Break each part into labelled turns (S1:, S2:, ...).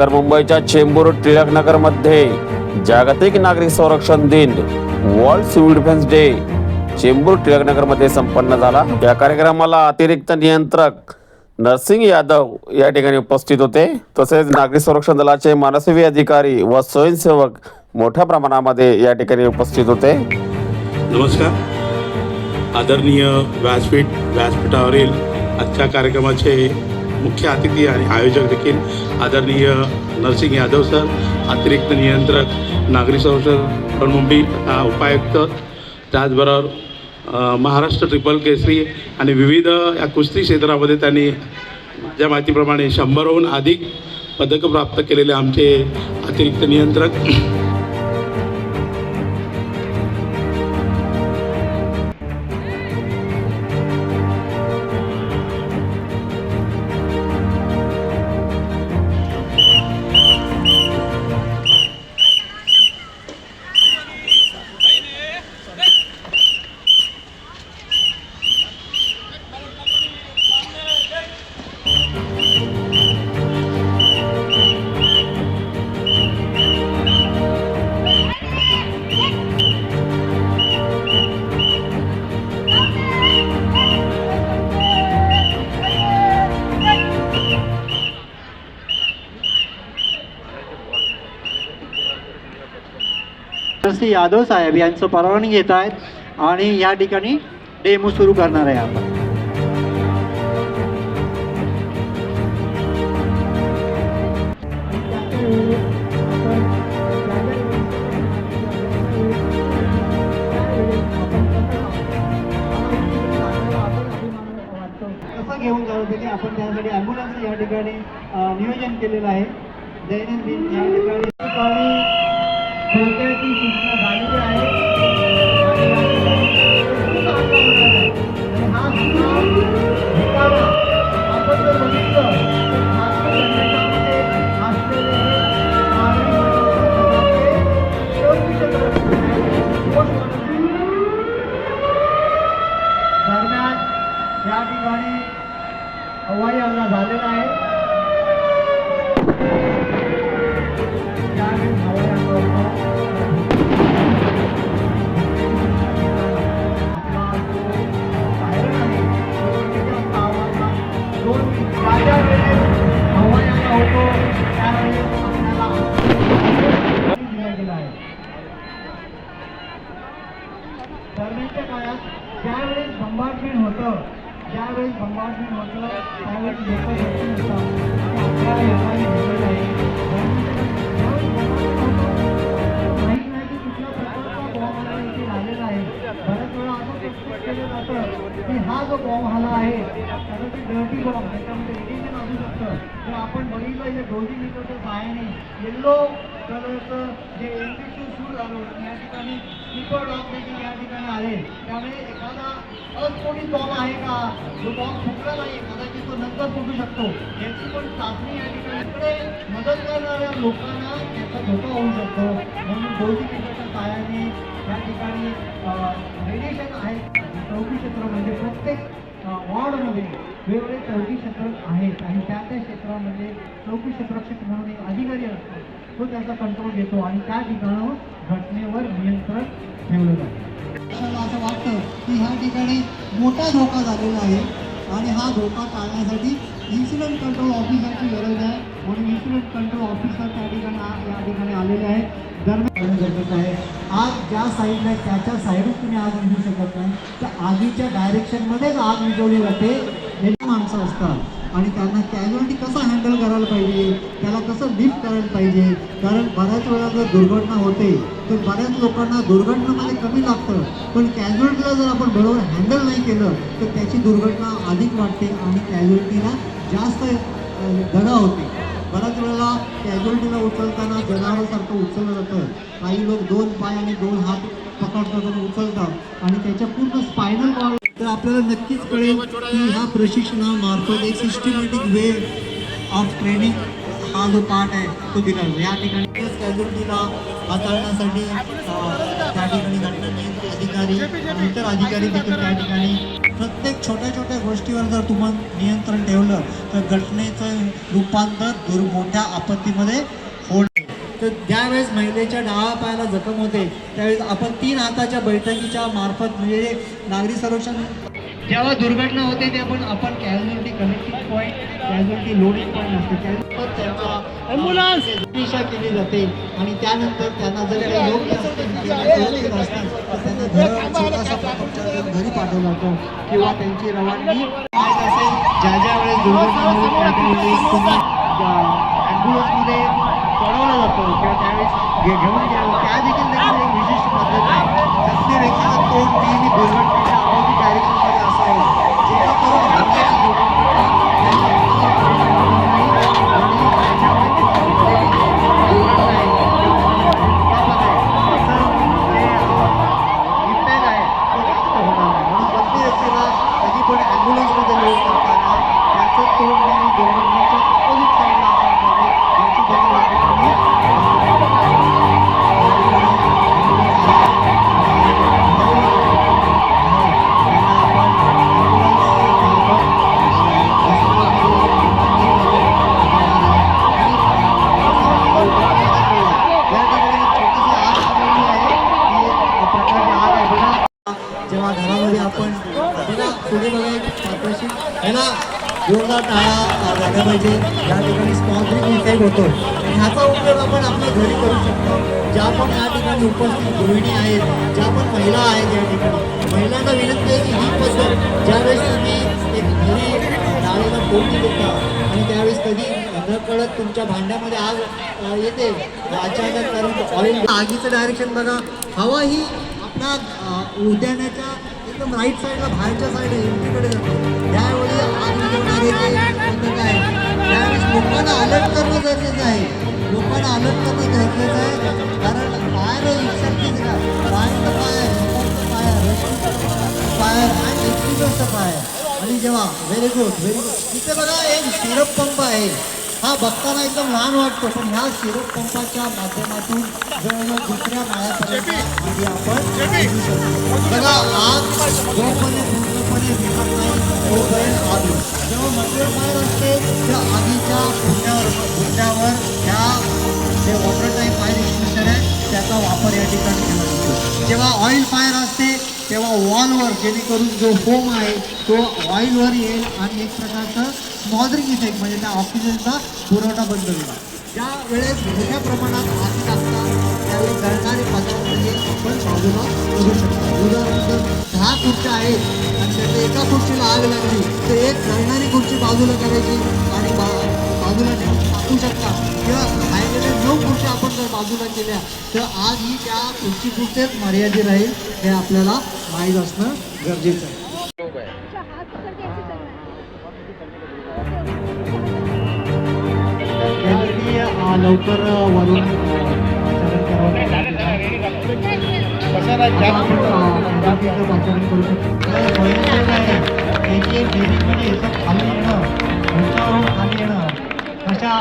S1: तर मुंबईच्या चेंबूर टिळकनगरमध्ये जागतिक नागरिक संरक्षण दिन World Civil Defence Day Chembur टिळकनगरमध्ये संपन्न झाला. या कार्यक्रमाला अतिरिक्त नियंत्रक नरसिंग यादव या ठिकाणी उपस्थित होते. तसेच नागरिक संरक्षण दलाचे मानसवी अधिकारी व स्वयंसेवक मोठ्या प्रमाणामध्ये या ठिकाणी उपस्थित होते.
S2: नमस्कार. आदरणीय व्यासपीठ व्यासपीठावरील आजच्या कार्यक्रमाचे मुख्य अतिथी आणि आयोजक देखील आदरणीय नरसिंग यादव सर अतिरिक्त नियंत्रक नागरी संरक्षण मुंबई उपायुक्त त्याचबरोबर महाराष्ट्र ट्रिपल केसरी आणि विविध या कुस्ती क्षेत्रामध्ये त्यांनी माझ्या माहितीप्रमाणे शंभरहून अधिक पदकं प्राप्त केलेले आमचे अतिरिक्त नियंत्रक.
S3: श्री यादव साहेब यांचं परवानगी घेत आहेत आणि या ठिकाणी डेमो सुरू करणार आहे आपण. घेऊन घेऊन की आपण त्यासाठी ॲम्ब्युलन्स या ठिकाणी नियोजन केलेलं आहे. दैनंदिन या ठिकाणी. কলকাতা কৃষ্ণ বাড়িতে ज्यावेळेस बंबार्डमेंट होतं त्यावेळेस लोक झोपून होतात आणि आपल्या लोकांनी घेतलेलं आहे दरम्यानच्या काळात ज्यावेळेस bombardment होतं, माहीत नाही की कुठल्या प्रकारचा बॉम्ब आला इथे झालेला आहे बऱ्याच वेळा असं suspect केलं जातं की हा जो बॉम्ब आला आहे कदाचित डर्टी बॉम्ब त्याच्यामध्ये रेडिएशन असू शकतं जर आपण बघितलं इथे डोजीमीटरच्या सहाय्याने येल्लो कलरचं जे एंट्री सुरू झालं होतं. या ठिकाणी स्लीपर डॉग देखील या ठिकाणी आले त्यामुळे एखादा अस्फोटित बॉम्ब आहे का? जो बॉम्ब फुटला नाही कदाचित तो नंतर फुटू शकतो. याची पण चाचणी या ठिकाणी मदत करणाऱ्या लोकांना त्याचा धोका होऊ शकतो. म्हणून डोजीमीटरच्या सहाय्याने या ठिकाणी रेडिएशन आहे. चौकी क्षेत्र म्हणजे प्रत्येक वॉर्डमध्ये वेगवेगळे चौकी क्षेत्र आहेत. आणि त्या त्या क्षेत्रामध्ये चौकी क्षेत्रक्षक म्हणून एक अधिकारी असतो. तो त्याचा कंट्रोल घेतो आणि त्या ठिकाणावर घटनेवर नियंत्रण ठेवलं जातं. असं वाटतं की ह्या ठिकाणी मोठा धोका झालेला आहे आणि हा धोका टाळण्यासाठी इन्सिडेंट कंट्रोल ऑफिसरची गरज आहे. म्हणून इन्सिडेंट कंट्रोल ऑफिसर त्या ठिकाणी या ठिकाणी आलेले आहेत. दरम्यान गरजेचं आहे आग ज्या साईडला आहे त्याच्या साईडून तुम्ही आग विझू शकत नाही. तर आगीच्या डायरेक्शनमध्येच आग विझवली जाते. हे माणसं असतात आणि त्यांना कॅज्युअलिटी कसं हँडल करायला पाहिजे? त्याला कसं लिफ्ट करायला पाहिजे? कारण बऱ्याच वेळा जर दुर्घटना होते तर बऱ्याच लोकांना दुर्घटनामध्ये कमी लागतं. पण कॅज्युअलिटीला जर आपण बरोबर हँडल नाही केलं तर त्याची दुर्घटना अधिक वाटते आणि कॅज्युअलिटीला जास्त अ, धडा होते. बऱ्याच वेळेला कॅज्युअलिटीला उचलताना जनावरासारखं उचललं जातं. काही लोक दोन पाय आणि दोन हात पकडतात आणि उचलतात आणि त्याच्या पूर्ण स्पायनल कॉल तर आपल्याला नक्कीच कळेल की ह्या प्रशिक्षणामार्फत एक सिस्टमॅटिक वे ऑफ ट्रेनिंग हा जो पार्ट आहे तो दिला जातो या ठिकाणी कॅज्युअलिटीला हाताळण्यासाठी त्या ठिकाणी घटना अधिकारी आणि इतर अधिकारी देखील त्या ठिकाणी प्रत्येक छोट्या छोट्या गोष्टीवर जर तुम्हाला नियंत्रण ठेवलं तर घटनेचं रूपांतर दूर मोठ्या आपत्तीमध्ये तर ज्यावेळेस महिलेच्या डावा पायाला जखम होते त्यावेळेस आपण तीन हाताच्या बैठकीच्या मार्फत म्हणजे नागरी संरक्षण जेव्हा दुर्घटना होते ते आपण आपण casualty connecting point casualty loading point असते. त्यांचा ॲम्ब्युलन्स दिशा केली जाते आणि त्यानंतर त्यांना जर काही योग्य असतील तर त्यांना घर छोटासा पाठवलं जातं किंवा त्यांची रवानगी. माहीत असेल ज्या ज्या वेळेस दुर्घटना त्या त्यावेळेस तुम्ही ॲम्ब्युलन्समध्ये चढवलं जातं किंवा त्यावेळेस घे पाहिजे. या ठिकाणी स्पॉन्सरिंग इफेक्ट होतो ह्याचा उपयोग आपण आपल्या घरी करू शकतो. ज्या पण या ठिकाणी उपस्थित गृहिणी आहेत ज्या पण महिला आहेत या ठिकाणी महिलांना विनंती आहे की ही पद्धत ज्यावेळेस तुम्ही एक घरी डाळीला फोडणी देता आणि त्यावेळेस कधी नकळत तुमच्या भांड्यामध्ये आग येते अचानक कारण ऑइल आगीचं डायरेक्शन बघा. हवा ही आपल्या उद्यानाच्या एकदम राईट साईडला बाहेरच्या साईडला एमपीकडे जातो. त्यावेळी आग आहे. लोकांना अलर्ट गरजेचं आहे कारण फायर इफेक्टिव्ह का fire fire fire fire and experience आणि जेव्हा व्हेरी गुड व्हेरी गुड इथे बघा एक सिरप पंप आहे. हा बघताना एकदम लहान वाटतो पण ह्या सिरप पंपाच्या माध्यमातून जवळजवळ दुसऱ्या माळ्यापर्यंत आधी आपण. बघा आज जोपर्यंत पूर्णपणे विझत नाही तोपर्यंत आधी जेव्हा मंदिर बाहेर असते त्या आधीच्या पुण्यावर पुण्यावर जेव्हा ऑइल फायर असते तेव्हा वॉलवर जेणेकरून जो फोम आहे तो ऑइलवर येईल आणि एक प्रकारचं स्मॉदरिंग इफेक्ट म्हणजे त्या ऑक्सिजनचा पुरवठा बंद होईल. ज्या वेळेस मोठ्या प्रमाणात आधी लागतात त्यावेळी गळणारे पदार्थ हे आपण बाजूला करू शकतो. उदाहरणार्थ दहा खुर्च्या आहेत आणि त्याच्या एका खुर्चीला आग लागली तर एक गळणारी खुर्ची बाजूला करायची आणि बा बाजूला ठेवायची. टाकू शकता किंवा राहिलेल्या नऊ खुर्च्या आपण जर बाजूला केल्या तर आग ही त्या खुर्चीपुरतेच मर्यादित राहील हे आपल्याला माहीत असणं गरजेचं आहे. लवकर वरून पाचारण करू शकतो.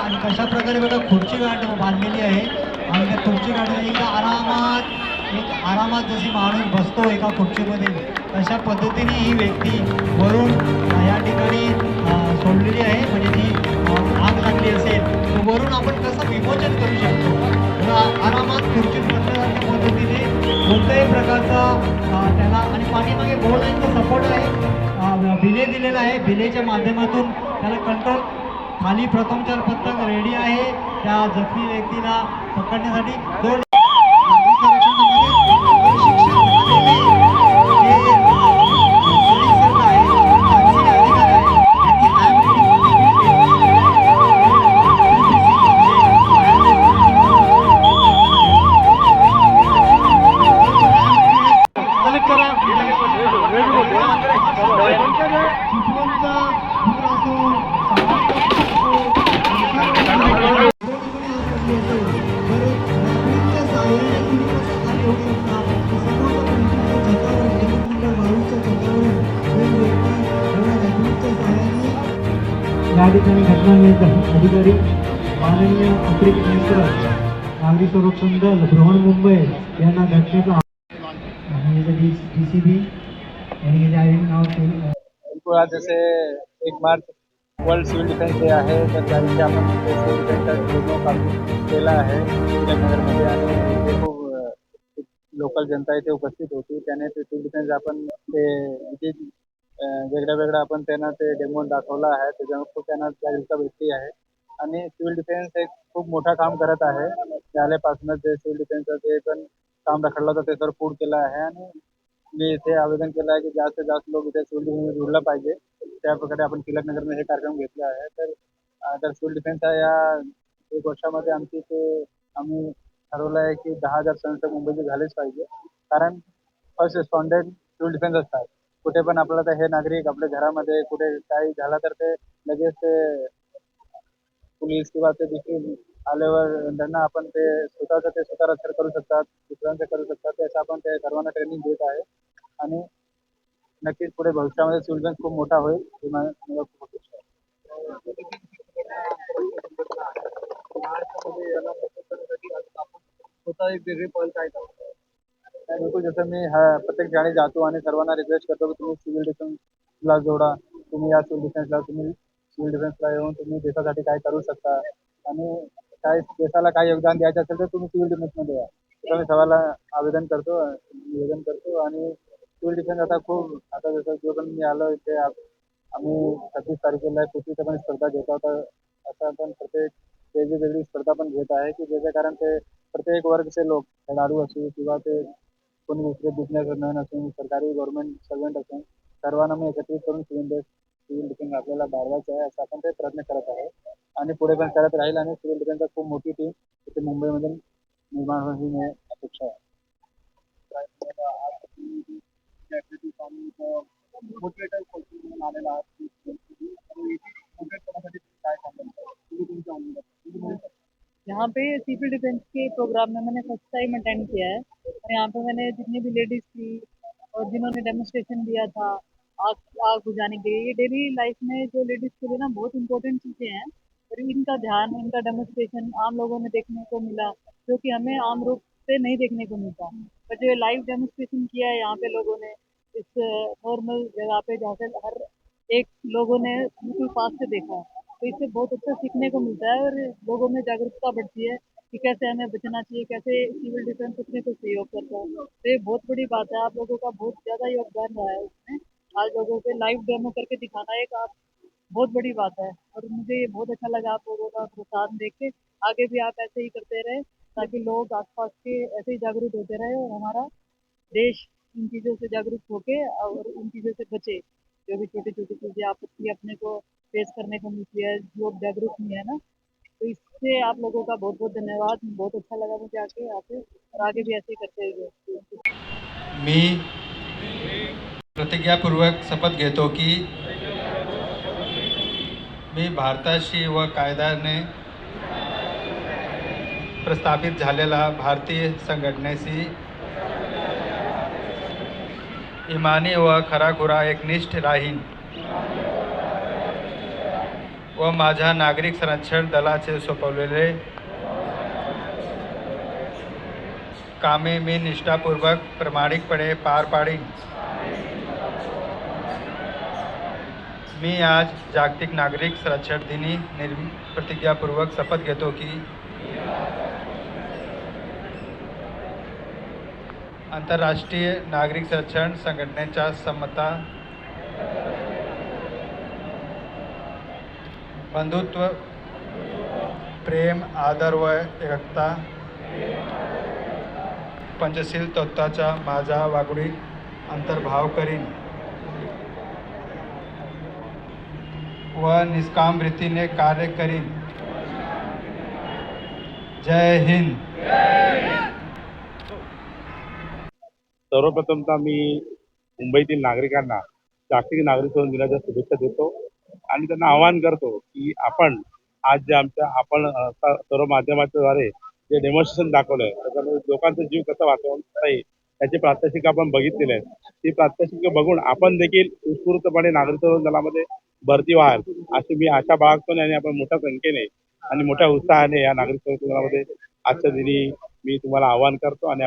S3: आणि कशा प्रकारे बघा खुर्ची गाठ बांधलेली आहे. आणि त्या खुर्ची गाठीने एका आरामात एक आरामात जशी माणूस बसतो एका खुर्चीमध्ये तशा पद्धतीने ही व्यक्ती वरून या ठिकाणी सोडलेली आहे. म्हणजे ती आग लागली असेल तर वरून आपण कसं विमोचन करू शकतो? आरामात खुर्चीत बसल्यासारख्या पद्धतीने कोणत्याही प्रकारचा त्याला आणि पाठीमागे गोल आहे सपोर्ट आहे. बिले दिलेला आहे. बिलेच्या माध्यमातून त्याला कंट्रोल खाली प्रथमचार पथक रेडी आहे. त्या जखमी व्यक्तीला पकडण्यासाठी दोन नागरी संरक्षणामध्ये या ठिकाणी घटना अधिकारी माननीय अतिरिक्त नियंत्रक नागरी संरक्षण दल बृहण मुंबई यांना घटनेचा
S4: आज जसे एक March World Civil Defence Day आहे तर त्या दिवशी आपण सिव्हिल डिफेन्सचा डेमो काढून केला आहे नगरमध्ये आणि ते खूप लोकल जनता इथे उपस्थित होती त्याने ते सिव्हिल डिफेन्स आपण ते वेगळ्या वेगळ्या आपण त्यांना ते डेमो दाखवला आहे त्याच्यामुळे खूप त्यांना जागरूकता भेटली आहे आणि सिव्हिल डिफेन्स एक खूप मोठा काम करत आहे त्यापासून जे सिव्हिल डिफेन्सचं जे पण काम रखडलं होतं ते पूर्ण केलं आहे आणि मी इथे आवेदन केलं आहे की जास्तीत जास्त लोक इथे सिव्हिल डिफेन्स जोडला पाहिजे. त्या प्रकारे आपण तिलकनगरमध्ये हे कार्यक्रम घेतले आहे. तर तर सिव्हिल डिफेन्सच्या या एक वर्षामध्ये आमची ते आम्ही ठरवलं आहे की दहा हजार संस्था मुंबईचे झालेच पाहिजे. कारण फर्स्ट रिस्पॉन्डेंट सिव्हिल डिफेन्स असतात. कुठे पण आपल्याला तर हे नागरिक आपल्या घरामध्ये कुठे काही झाला तर ते लगेच ते पोलीस किंवा ते देखील आल्यावर त्यांना आपण ते स्वतःचं ते स्वतः रक्षण करू शकतात दुसऱ्यांचं करू शकतात. त्याचं आपण ते सर्वांना ट्रेनिंग देत आहे. आणि नक्कीच पुढे भविष्यामध्ये सिव्हिल बँक खूप मोठा होईल ही मला खूप अपेक्षा आहे. स्वतः एक वेगळी काय बिलकुल जसं मी प्रत्येक ठिकाणी जातो आणि सर्वांना रिक्वेस्ट करतो की तुम्ही सिव्हिल डिफेन्सला जोडा तुम्ही या सिव्हिल डिफेन्सला तुम्ही सिव्हिल डिफेन्सला येऊन तुम्ही देशासाठी काय करू शकता आणि काय देशाला काय योगदान द्यायचं असेल तर तुम्ही सिव्हिल डिफेन्समध्ये या मी सर्वांना आवेदन करतो निवेदन करतो आणि सिव्हिल डिफेन्स आता खूप आता जसं जो पण मी आलो इथे आप- आम्ही छत्तीस तारखेला कुस्तीचं पण स्पर्धा घेत आहोत. तर आपण प्रत्येक वेगळी वेगळी स्पर्धा पण घेत आहे की ज्याच्या कारण ते प्रत्येक वर्गचे लोक खेळाडू असो किंवा ते कोणी दुसरे बिझनेसमॅन असून सरकारी गव्हर्नमेंट सर्वंट असून सर्वांना मी एकत्रित करून सिव्हिल सिव्हिल डिफेन्स आपल्याला वाढवायचं आहे असं आपण ते प्रयत्न करत आहे. आणि पुढे पण करत राहील आणि सिव्हिल डिफेन्सचा खूप मोठी टीम इथे मुंबईमध्ये निर्माण होईल ही अपेक्षा आहे.
S5: यहाँ पे सिविल डिफेंस के प्रोग्राम में मैंने फ़र्स्ट टाइम अटेंड किया है। और यहाँ पे मैंने जितनी भी लेडीज़ थी और जिन्होंने डेमोस्ट्रेशन दिया था आग आग बुझाने के लिए, ये डेली लाइफ में जो लेडीज़ के लिए ना बहुत इंपॉर्टेंट चीज़ें हैं। और इनका ध्यान, इनका डेमोस्ट्रेशन आम लोगों ने देखने को मिला, जो कि हमें आम रूप से नहीं देखने को मिलता। पर जो लाइव डेमोस्ट्रेशन किया है यहाँ पे लोगों ने, इस नॉर्मल जगह पे जहाँ से हर एक लोगों ने बिल्कुल पास से देखा तो इससे बहुत अच्छा सीखने को मिलता है और लोगों में जागरूकता बढ़ती है कि कैसे हमें बचना चाहिए, कैसे सिविल डिफेंस अपने को सहयोग करता है। तो ये बहुत बड़ी बात है। आप लोगों का बहुत ज़्यादा योगदान रहा है उसमें आज लोगों के लाइव डेमो करके दिखाना एक आप, बहुत बड़ी बात है। और मुझे ये बहुत अच्छा लगा आप लोगों का प्रोत्साहन देख के। आगे भी आप ऐसे ही करते रहे। ताकि लोग आसपास के ऐसे ही जागरूक होते रहे और हमारा देश इन चीज़ों से जागरूक होके और इन चीज़ों से बचे। जो भी छोटी छोटी चीज़ें आपत्ति अपने को फेस करने को मिलती है लोग जागरूक नहीं है ना तो इससे आप लोगों का बहुत बहुत धन्यवाद। बहुत अच्छा लगा मुझे आके यहाँ पे और आगे भी ऐसे ही करते रहिए।
S4: मी प्रतिज्ञापूर्वक शपथ घेतो की मी भारताशी व कायद्याने प्रस्थापित झालेला भारतीय संघटनेशी इमानी व खराखुरा एकनिष्ठ राहीन. व माझ्या नागरिक संरक्षण दलाचे सोपवलेले कामे मी निष्ठापूर्वक प्रामाणिकपणे पार पाडीन. मी आज जागतिक नागरिक संरक्षण दिनी निर् प्रतिज्ञापूर्वक शपथ घेतो की आंतरराष्ट्रीय नागरिक संरक्षण संघटनेच्या समता बंधुत्व प्रेम आदर व एकता पंचशील तत्वाचा माझा वागडी अंतर्भाव करीन. व निष्काम रीतीने कार्य करीन. जय हिंद.
S2: सर्वप्रथमतः मी मुंबईतील नागरिकांना जागतिक नागरिक संरक्षण दिनाच्या शुभेच्छा देतो आणि त्यांना आवाहन करतो की आपण आज जे आमच्या आपण सर्व माध्यमाच्याद्वारे जे डेमॉन्स्ट्रेशन दाखवलंय त्याच्यामध्ये लोकांचा जीव कसा वाचवता येईल त्याची प्रात्यक्षिक आपण बघितलेले आहेत. ती प्रात्यक्षिक बघून आपण देखील उत्स्फूर्तपणे नागरिक दलामध्ये भरती व्हाल अशी मी आशा बाळगतो आणि आपण मोठ्या संख्येने आणि मोठ्या उत्साहाने या नागरिक दलामध्ये आजच्या दिनी मी तुम्हाला आवाहन करतो आणि